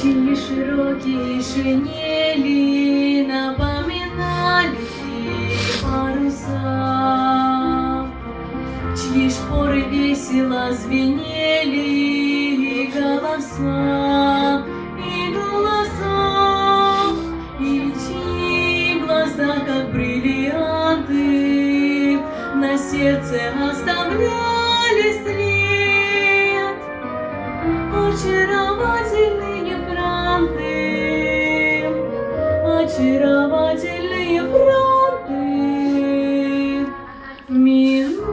Чьи широкие шинели напоминали паруса, Чьи шпоры весело звенели голоса и голоса, И чьи глаза, как бриллианты, на сердце оставляли след. Очаровательные очаровательные франты минувших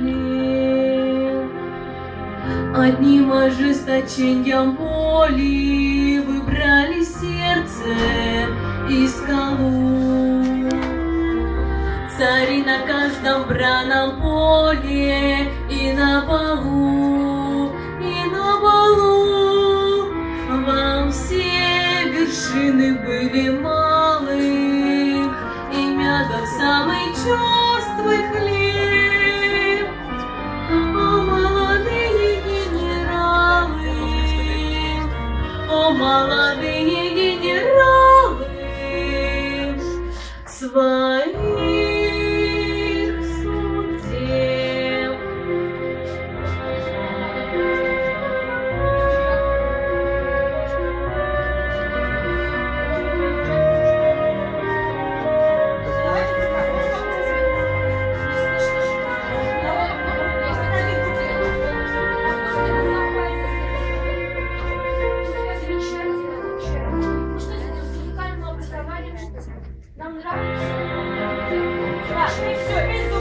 лет. Одним ожесточением воли выбрали сердце и скалу. Цари на каждом браном поле и на балу, вершины были малы, и мягок самый черствый хлеб. О, молодые генералы, о, молодые генералы, своих Страшно, все, весь